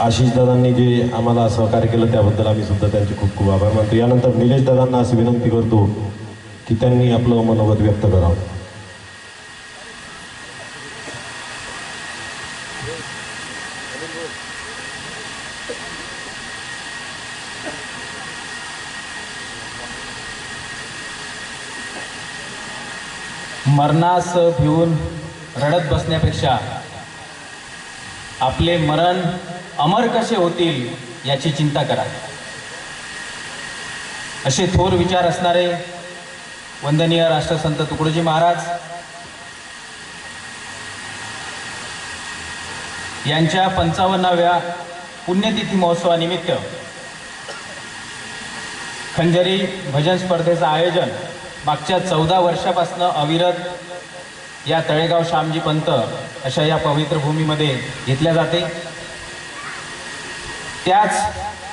आशिष दादांनी जे आम्हाला सहकार्य केलं त्याबद्दल आम्ही सुद्धा त्यांचे खूप खूप आभार मानतो. यानंतर निलेश दादांना अशी विनंती करतो की त्यांनी आपलं मनोगत व्यक्त करावं. मरणास भिवून रडत बसण्यापेक्षा आपले मरण अमर कसे होतील याची चिंता करा. असे थोर विचार असणारे वंदनीय राष्ट्रसंत तुकडोजी महाराज यांच्या पंचावन्नाव्या पुण्यतिथी महोत्सवानिमित्त खंजरी भजन स्पर्धेचं आयोजन मागच्या चौदा वर्षापासून अविरत या तळेगाव श्यामजी पंत अशा या पवित्र भूमीमध्ये घेतल्या जाते. त्याच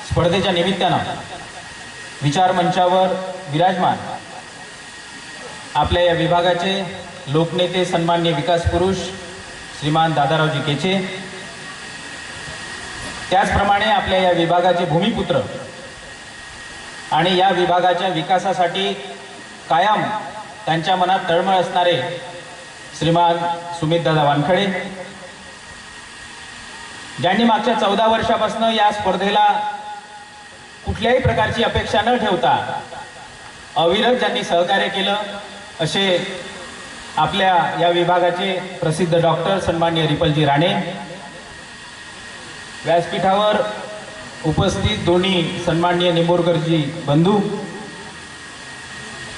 स्पर्धेच्या निमित्तानं विचार मंचावर विराजमान आपल्या या विभागाचे लोकनेते सन्मान्य विकास पुरुष श्रीमान दादारावजी केचे. त्याचप्रमाणे आपल्या या विभागाचे भूमिपुत्र आणि या विभागाच्या विकासासाठी कायम त्यांच्या मनात तळमळ असणारे श्रीमान सुमितदादा वानखडे. ज्यांनी मागच्या चौदा वर्षापासून या स्पर्धेला कुठल्याही प्रकारची अपेक्षा न ठेवता अविरत ज्यांनी सहकार्य केलं असे आपल्या या विभागाचे प्रसिद्ध डॉक्टर सन्मान्य रिपलजी राणे. व्यासपीठावर उपस्थित दोन्ही सन्माननीय निंबोरकरजी बंधू.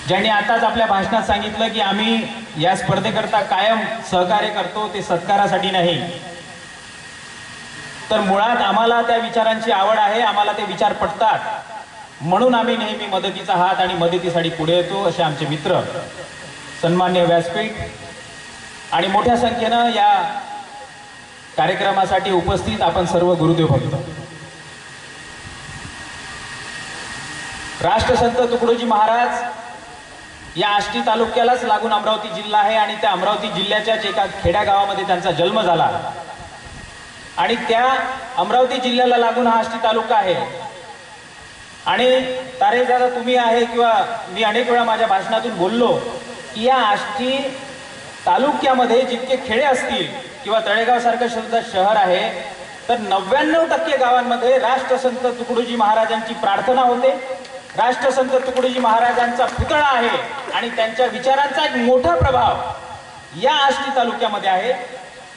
ज्यांनी आताच आपल्या भाषणात सांगितलं की आम्ही या स्पर्धेकरता कायम सहकार्य करतो ते सत्कारासाठी नाही. तर मुळात आम्हाला त्या विचारांची आवड आहे आम्हाला ते विचार पटतात. म्हणून आम्ही नेहमी मदतीचा हात आणि मदतीसाठी पुढे येतो असे आमचे मित्र सन्मान्य व्यासपीठ आणि मोठ्या संख्येनं या कार्यक्रमासाठी उपस्थित आपण सर्व गुरुदेव भक्त. राष्ट्रसंत तुकडोजी महाराज या आष्टी तालुक्यालाच लागून अमरावती जिल्हा आहे आणि त्या अमरावती जिल्ह्याच्याच एका खेड्या गावामध्ये त्यांचा जन्म झाला. आणि त्या अमरावती जिल्ह्याला लागून हा आष्टी तालुका आहे. आणि तारे दादा तुम्ही आहे किंवा मी अनेक वेळा माझ्या भाषणातून बोललो की या आष्टी तालुक्यामध्ये जितके खेडे असतील किंवा तळेगाव सारखं सुद्धा शहर आहे तर नव्याण्णव टक्के गावांमध्ये राष्ट्रसंत तुकडोजी महाराजांची प्रार्थना होते. राष्ट्रसंत तुकडोजी महाराजांचा पुतळा आहे. आणि त्यांच्या विचारांचा एक मोठा प्रभाव या आष्टी तालुक्यामध्ये आहे.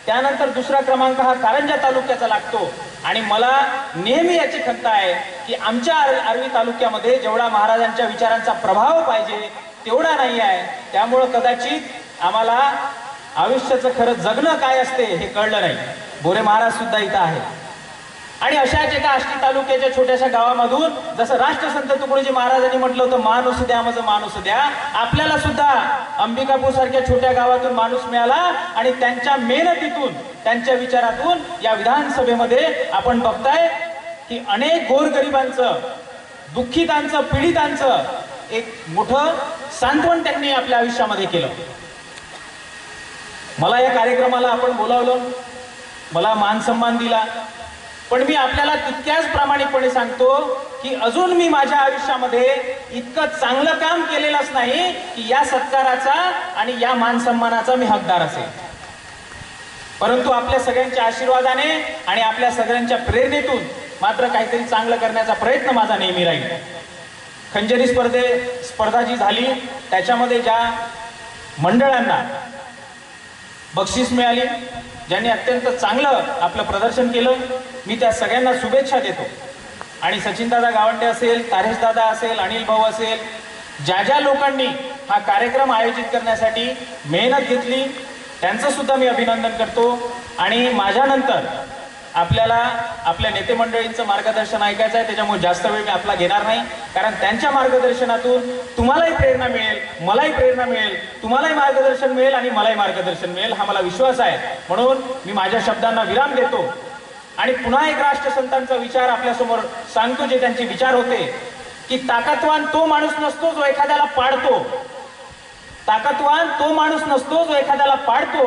त्यानंतर दुसरा क्रमांक हा कारंजा तालुक्याचा लागतो. आणि मला नेहमी याची खंत आहे की आमच्या आर्वी तालुक्यामध्ये जेवढा महाराजांच्या विचारांचा प्रभाव पाहिजे तेवढा नाही आहे. त्यामुळं कदाचित आम्हाला आयुष्याचं खरं जगणं काय असते हे कळलं नाही. बोरे महाराज सुद्धा इथं आहे आणि अशाच एका आष्टी तालुक्याच्या छोट्याशा गावामधून जसं राष्ट्रसंत तुकडोजी महाराजांनी म्हटलं होतं माणूस द्या माझं माणूस द्या. आपल्याला सुद्धा अंबिकापूर सारख्या छोट्या गावातून माणूस मिळाला आणि त्यांच्या मेहनतीतून त्यांच्या विचारातून या विधानसभेमध्ये आपण बघताय की अनेक गोरगरिबांचं दुःखितांचं पीडितांचं एक मोठं सांत्वन त्यांनी आपल्या आयुष्यामध्ये केलं. मला या कार्यक्रमाला आपण बोलावलं मला मान सन्मान दिला पण मी आपल्याला तितक्याच प्रामाणिकपणे सांगतो की अजून मी माझ्या आयुष्यामध्ये इतकं चांगलं काम केलेलंच नाही की या सत्काराचा आणि या मानसन्मानाचा मी हकदार असेल. परंतु आपल्या सगळ्यांच्या आशीर्वादाने आणि आपल्या सगळ्यांच्या प्रेरणेतून मात्र काहीतरी चांगलं करण्याचा प्रयत्न माझा नेहमी राहील. खंजरी स्पर्धे स्पर्धा जी झाली त्याच्यामध्ये ज्या मंडळांना बक्षीस मिळाली. ज्यांनी अत्यंत चांगलं आपलं प्रदर्शन केलं मी त्या सगळ्यांना शुभेच्छा देतो. आणि सचिनदादा गावंडे असेल तारेशदादा असेल अनिल भाऊ असेल ज्या ज्या लोकांनी हा कार्यक्रम आयोजित करण्यासाठी मेहनत घेतली त्यांचं सुद्धा मी अभिनंदन करतो. आणि माझ्यानंतर आपल्याला आपल्या नेते मंडळींचं मार्गदर्शन ऐकायचं आहे त्याच्यामुळे जास्त वेळ मी आपला घेणार नाही. कारण त्यांच्या मार्गदर्शनातून तुम्हालाही प्रेरणा मिळेल मलाही प्रेरणा मिळेल तुम्हालाही मार्गदर्शन मिळेल आणि मलाही मार्गदर्शन मिळेल हा मला विश्वास आहे. म्हणून मी माझ्या शब्दांना विराम देतो. आणि पुन्हा एक राष्ट्रसंतांचा विचार आपल्यासमोर सांगतो जे त्यांचे विचार होते की ताकदवान तो माणूस नसतो जो एखाद्याला पाडतो. ताकदवान तो माणूस नसतो जो एखाद्याला पाडतो.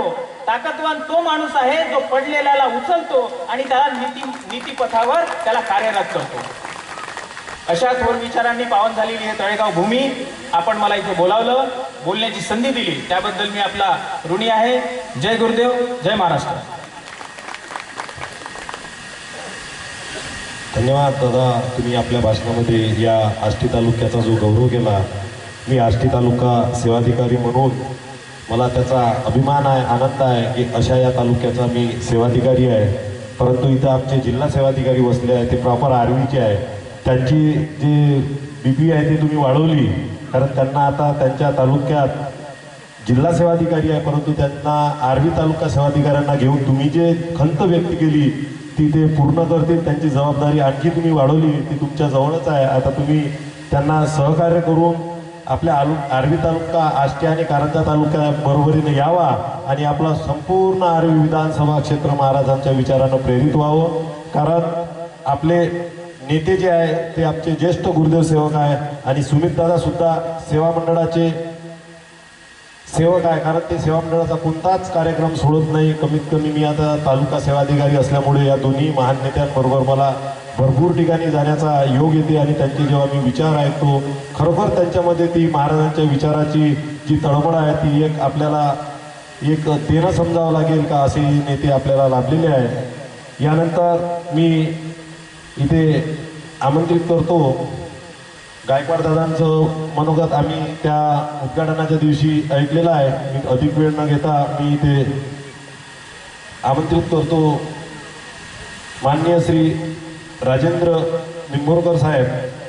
ताकदवान तो माणूस आहे जो पडलेल्याला उचलतो आणि त्याला नीती नीतीपथावर त्याला कार्यरत करतो. अशा थोर विचारांनी पावन झालेली हे तळेगाव भूमी. आपण मला इथे बोलावलं बोलण्याची संधी दिली. त्याबद्दल मी आपला ऋणी आहे. जय गुरुदेव जय महाराष्ट्र. धन्यवाद दादा. तुम्ही आपल्या भाषणामध्ये या आष्टी तालुक्याचा जो गौरव केला मी आष्टी तालुका सेवाधिकारी म्हणून मला त्याचा अभिमान आहे आनंद आहे की अशा या तालुक्याचा मी सेवाधिकारी आहे. परंतु इथं आमचे जिल्हा सेवाधिकारी बसले आहे ते प्रॉपर आर्मीचे आहे त्यांची जी बी पी आहे ती तुम्ही वाढवली. कारण त्यांना आता त्यांच्या तालुक्यात जिल्हा सेवाधिकारी आहे परंतु त्यांना आर्वी तालुका सेवाधिकाऱ्यांना घेऊन तुम्ही जे खंत व्यक्त केली ती ते पूर्ण करतील. त्यांची जबाबदारी आणखी तुम्ही वाढवली ती तुमच्या जवळच आहे. आता तुम्ही त्यांना सहकार्य करून आपल्या आलु आर्वी तालुका आष्टी आणि कारंजा तालुक्या बरोबरीने यावा आणि आपला संपूर्ण आर्वी विधानसभा क्षेत्र महाराजांच्या विचारानं प्रेरित व्हावं. कारण आपले नेते जे आहे ते आमचे ज्येष्ठ गुरुदेव सेवक आहे आणि सुमित सुद्धा सेवा मंडळाचे सेवक आहे. कारण ते सेवा मंडळाचा कोणताच कार्यक्रम सोडत नाही. कमीत कमी मी आता तालुका सेवाधिकारी असल्यामुळे या दोन्ही महान नेत्यांबरोबर मला भरपूर ठिकाणी जाण्याचा योग येते आणि त्यांचे जेव्हा मी विचार ऐकतो खरोखर त्यांच्यामध्ये ती महाराजांच्या विचाराची जी तळमळ आहे ती एक आपल्याला एक देणं समजावं लागेल का असे नेते आपल्याला लाभलेले आहेत. यानंतर मी इथे आमंत्रित करतो गायकवाड दादांचं मनोगत आम्ही त्या उद्घाटनाच्या दिवशी ऐकलेलं आहे. मी अधिक वेळ न घेता मी इथे आमंत्रित करतो. माननीय श्री राजेंद्र निंबोरकर साहेब.